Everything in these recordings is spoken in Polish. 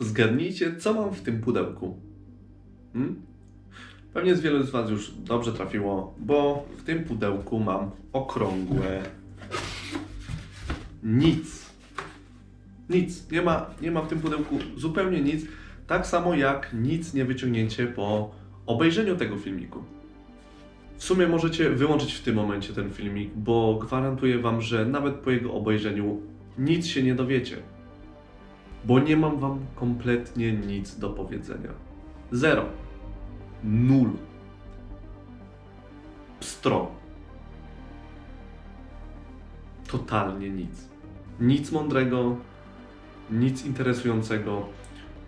Zgadnijcie, co mam w tym pudełku. Hmm? Pewnie z wielu z Was już dobrze trafiło, bo w tym pudełku mam okrągłe nic. Nic. Nie ma, nie ma w tym pudełku zupełnie nic. Tak samo jak nic nie wyciągnięcie po obejrzeniu tego filmiku. W sumie możecie wyłączyć w tym momencie ten filmik, bo gwarantuję Wam, że nawet po jego obejrzeniu nic się nie dowiecie. Bo nie mam Wam kompletnie nic do powiedzenia. Zero. Nul. Pstro. Totalnie nic. Nic mądrego, nic interesującego,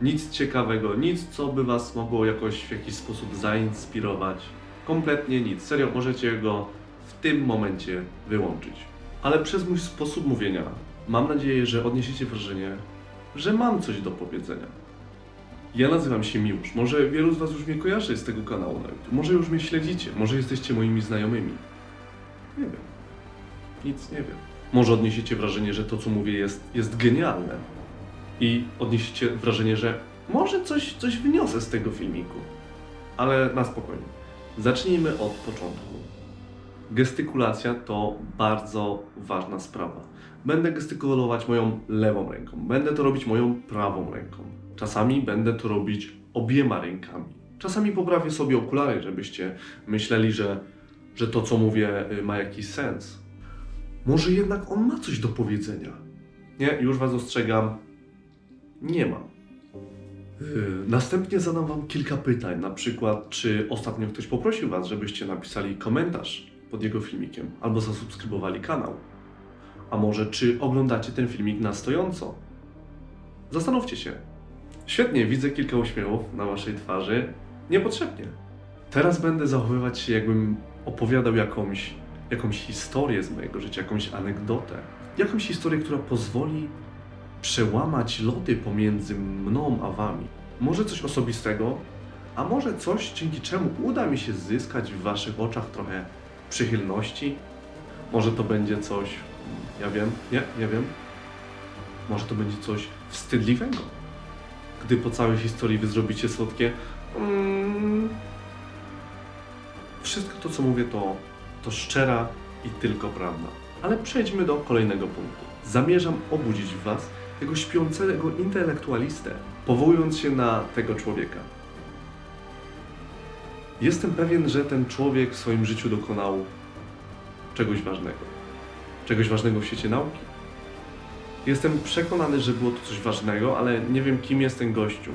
nic ciekawego, nic co by Was mogło jakoś w jakiś sposób zainspirować. Kompletnie nic. Serio, możecie go w tym momencie wyłączyć. Ale przez mój sposób mówienia mam nadzieję, że odniesiecie wrażenie, że mam coś do powiedzenia. Ja nazywam się Miłosz. Może wielu z Was już mnie kojarzy z tego kanału na YouTube. Może już mnie śledzicie. Może jesteście moimi znajomymi. Nie wiem. Nic nie wiem. Może odniesiecie wrażenie, że to, co mówię, jest, jest genialne. I odniesiecie wrażenie, że może coś, coś wyniosę z tego filmiku. Ale na spokojnie. Zacznijmy od początku. Gestykulacja to bardzo ważna sprawa. Będę gestykulować moją lewą ręką, będę to robić moją prawą ręką. Czasami będę to robić obiema rękami. Czasami poprawię sobie okulary, żebyście myśleli, że, że to, co mówię, y, ma jakiś sens. Może jednak on ma coś do powiedzenia. Nie, już Was ostrzegam, nie ma. Yy, Następnie zadam Wam kilka pytań, na przykład, czy ostatnio ktoś poprosił Was, żebyście napisali komentarz pod jego filmikiem albo zasubskrybowali kanał. A może, czy oglądacie ten filmik na stojąco? Zastanówcie się. Świetnie, widzę kilka uśmiechów na Waszej twarzy. Niepotrzebnie. Teraz będę zachowywać się, jakbym opowiadał jakąś, jakąś historię z mojego życia, jakąś anegdotę. Jakąś historię, która pozwoli przełamać lody pomiędzy mną a wami. Może coś osobistego, a może coś, dzięki czemu uda mi się zyskać w waszych oczach trochę przychylności. Może to będzie coś, ja wiem, nie, nie wiem. Może to będzie coś wstydliwego. Gdy po całej historii wy zrobicie słodkie. Mm. Wszystko to, co mówię, to, to szczera i tylko prawda. Ale przejdźmy do kolejnego punktu. Zamierzam obudzić w Was tego śpiącego intelektualistę, powołując się na tego człowieka. Jestem pewien, że ten człowiek w swoim życiu dokonał czegoś ważnego. Czegoś ważnego w świecie nauki. Jestem przekonany, że było to coś ważnego, ale nie wiem, kim jest ten gościu.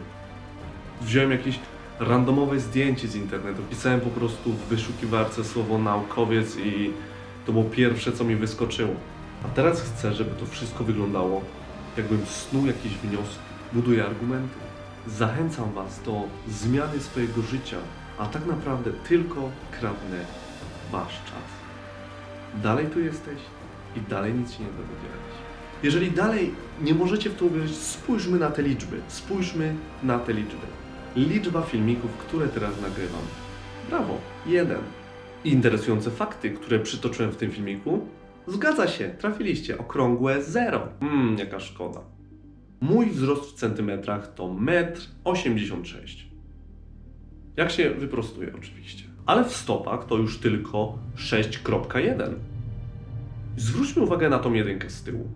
Wziąłem jakieś randomowe zdjęcie z internetu, pisałem po prostu w wyszukiwarce słowo naukowiec i to było pierwsze, co mi wyskoczyło. A teraz chcę, żeby to wszystko wyglądało, jakbym snuł jakieś wnioski, buduję argumenty. Zachęcam Was do zmiany swojego życia, a tak naprawdę tylko kradnę Wasz czas. Dalej tu jesteś i dalej nic się nie dowiedziałeś. Jeżeli dalej nie możecie w to uwierzyć, spójrzmy na te liczby. Spójrzmy na te liczby. Liczba filmików, które teraz nagrywam. Brawo, jeden. Interesujące fakty, które przytoczyłem w tym filmiku. Zgadza się, trafiliście. Okrągłe zero. Mmm, jaka szkoda. Mój wzrost w centymetrach to 1,86 m. Jak się wyprostuje, oczywiście. Ale w stopach to już tylko 6,1. Zwróćmy uwagę na tą jedynkę z tyłu.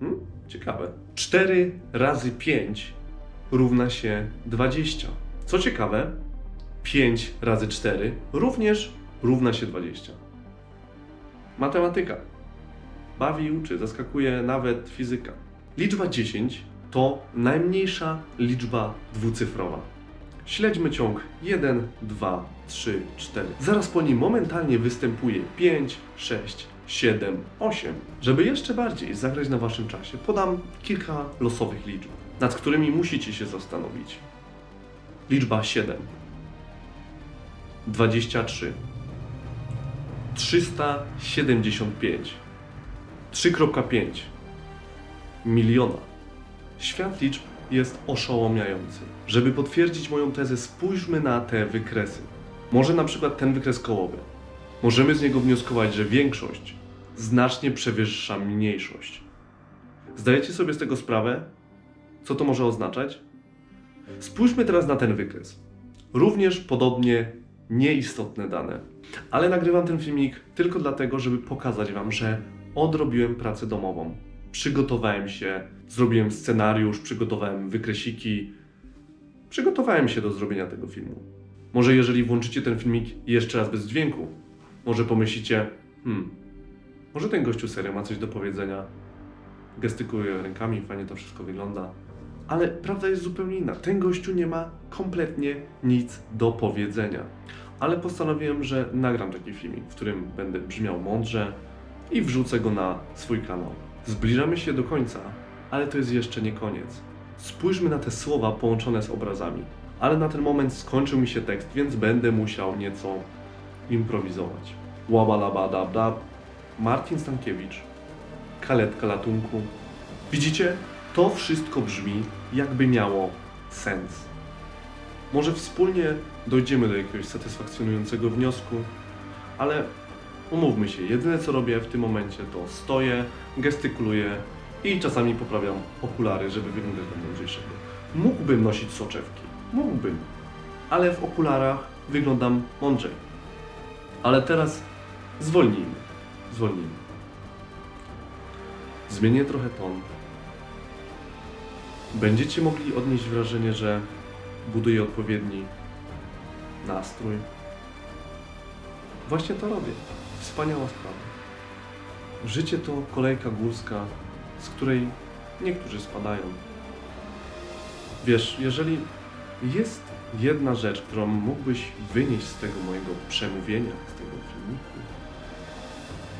Hmm? Ciekawe. 4 razy 5 równa się 20. Co ciekawe, 5 razy 4 również równa się 20. Matematyka. Bawi uczy, zaskakuje nawet fizyka. Liczba 10 to najmniejsza liczba dwucyfrowa. Śledźmy ciąg 1, 2, 3, 4. Zaraz po nim momentalnie występuje 5, 6, 7, 8. Żeby jeszcze bardziej zagrać na waszym czasie, podam kilka losowych liczb, nad którymi musicie się zastanowić. Liczba 7, 23, 375, 3,5 miliona. Świat liczb jest oszałamiający. Żeby potwierdzić moją tezę, spójrzmy na te wykresy. Może na przykład ten wykres kołowy. Możemy z niego wnioskować, że większość znacznie przewyższa mniejszość. Zdajecie sobie z tego sprawę? Co to może oznaczać? Spójrzmy teraz na ten wykres. Również podobnie nieistotne dane. Ale nagrywam ten filmik tylko dlatego, żeby pokazać Wam, że odrobiłem pracę domową. Przygotowałem się, zrobiłem scenariusz, przygotowałem wykresiki. Przygotowałem się do zrobienia tego filmu. Może jeżeli włączycie ten filmik jeszcze raz bez dźwięku, może pomyślicie, hmm, może ten gościu serio ma coś do powiedzenia, gestykuluje rękami, fajnie to wszystko wygląda. Ale prawda jest zupełnie inna. Ten gościu nie ma kompletnie nic do powiedzenia. Ale postanowiłem, że nagram taki filmik, w którym będę brzmiał mądrze i wrzucę go na swój kanał. Zbliżamy się do końca, ale to jest jeszcze nie koniec. Spójrzmy na te słowa połączone z obrazami. Ale na ten moment skończył mi się tekst, więc będę musiał nieco improwizować. Łabalabadabdab. Marcin Stankiewicz. Kaletka latunku. Widzicie? To wszystko brzmi, jakby miało sens. Może wspólnie dojdziemy do jakiegoś satysfakcjonującego wniosku, ale umówmy się, jedyne co robię w tym momencie to stoję, gestykuluję i czasami poprawiam okulary, żeby wyglądać na mądrzejszego. Mógłbym nosić soczewki, mógłbym, ale w okularach wyglądam mądrzej. Ale teraz zwolnijmy, zwolnijmy. Zmienię trochę ton. Będziecie mogli odnieść wrażenie, że buduję odpowiedni nastrój. Właśnie to robię. Wspaniała sprawa. Życie to kolejka górska, z której niektórzy spadają. Wiesz, jeżeli jest jedna rzecz, którą mógłbyś wynieść z tego mojego przemówienia, z tego filmiku,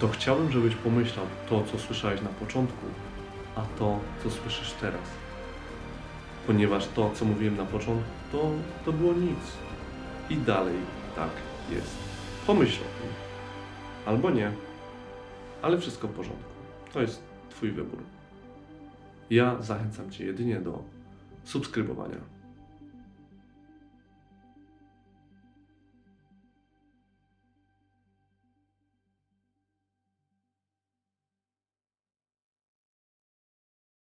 to chciałbym, żebyś pomyślał to, co słyszałeś na początku, a to, co słyszysz teraz. Ponieważ to, co mówiłem na początku, to, to było nic. I dalej tak jest. Pomyśl o tym. Albo nie. Ale wszystko w porządku. To jest Twój wybór. Ja zachęcam Cię jedynie do subskrybowania